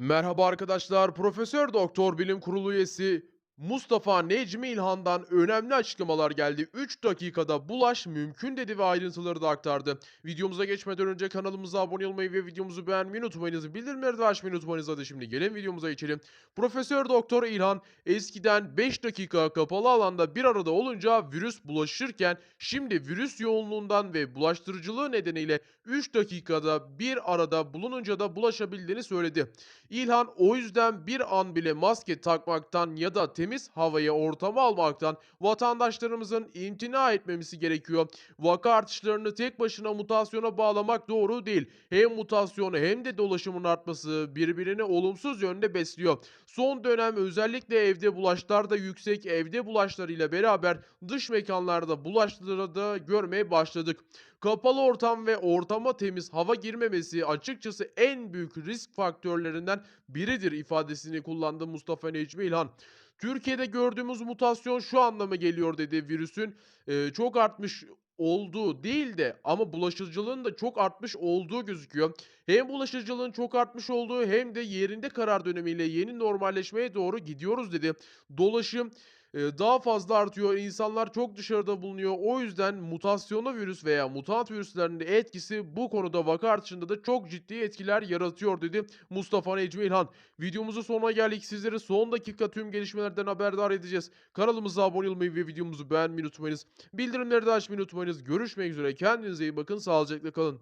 Merhaba arkadaşlar. Profesör Doktor Bilim Kurulu üyesi Mustafa Necmi İlhan'dan önemli açıklamalar geldi. 3 dakikada bulaş mümkün dedi ve ayrıntıları da aktardı. Videomuza geçmeden önce kanalımıza abone olmayı ve videomuzu beğenmeyi unutmayınız. Bildirimleri de açmayı unutmayınız. Hadi şimdi gelin videomuza geçelim. Profesör Doktor İlhan eskiden 5 dakika kapalı alanda bir arada olunca virüs bulaşırken şimdi virüs yoğunluğundan ve bulaştırıcılığı nedeniyle 3 dakikada bir arada bulununca da bulaşabildiğini söyledi. İlhan o yüzden bir an bile maske takmaktan ya da temiz havayı ortama almaktan vatandaşlarımızın imtina etmemesi gerekiyor. Vaka artışlarını tek başına mutasyona bağlamak doğru değil. Hem mutasyonu hem de dolaşımın artması birbirini olumsuz yönde besliyor. Son dönem özellikle evde bulaşlar da yüksek evde bulaşlarıyla beraber dış mekanlarda bulaşları da görmeye başladık. Kapalı ortam ve ortama temiz hava girmemesi açıkçası en büyük risk faktörlerinden biridir ifadesini kullandı Mustafa Necmi İlhan. Türkiye'de gördüğümüz mutasyon şu anlama geliyor dedi virüsün eee, çok artmış olduğu değil de ama bulaşıcılığın da çok artmış olduğu gözüküyor. Hem bulaşıcılığın çok artmış olduğu hem de yerinde karar dönemiyle yeni normalleşmeye doğru gidiyoruz dedi. Dolaşım daha fazla artıyor. İnsanlar çok dışarıda bulunuyor. O yüzden mutasyonlu virüs veya mutant virüslerin etkisi bu konuda vaka artışında da çok ciddi etkiler yaratıyor dedi Mustafa Necmi İlhan. Videomuzun sonuna geldik. Sizleri son dakika tüm gelişmelerden haberdar edeceğiz. Kanalımıza abone olmayı ve videomuzu beğenmeyi unutmayınız. Bildirimleri de açmayı unutmayınız. Görüşmek üzere. Kendinize iyi bakın. Sağlıcakla kalın.